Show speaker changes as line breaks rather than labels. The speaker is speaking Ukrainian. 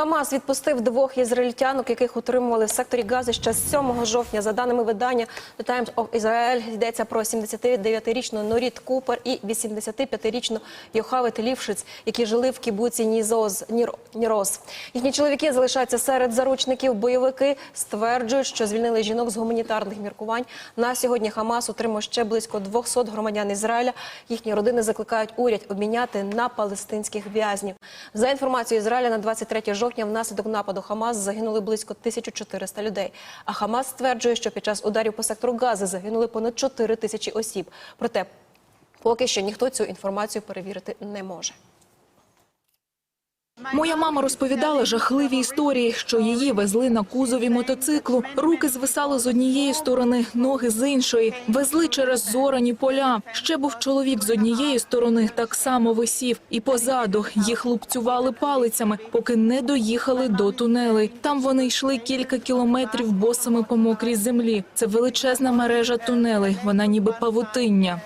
Хамас відпустив двох ізраїльтянок, яких утримували в секторі Гази ще з 7 жовтня. За даними видання The Times of Israel, йдеться про 79-річну Норіт Купер і 85-річну Йохавет Лівшиц, які жили в кібуці Нізоз Нір- Ніроз. Їхні чоловіки залишаються серед заручників. Бойовики стверджують, що звільнили жінок з гуманітарних міркувань. На сьогодні Хамас утримує ще близько 200 громадян Ізраїля. Їхні родини закликають уряд обміняти на палестинських в'язнів. За інформацією Ізраїля, на 23 жовтня внаслідок нападу Хамас загинули близько 1400 людей. А Хамас стверджує, що під час ударів по сектору Гази загинули понад 4 тисячі осіб. Проте поки що ніхто цю інформацію перевірити не може.
Моя мама розповідала жахливі історії, що її везли на кузові мотоциклу. Руки звисали з однієї сторони, ноги з іншої. Везли через зорані поля. Ще був чоловік з однієї сторони, так само висів. І позаду їх лупцювали палицями, поки не доїхали до тунелей. Там вони йшли кілька кілометрів босими по мокрій землі. Це величезна мережа тунелей. Вона ніби павутиння.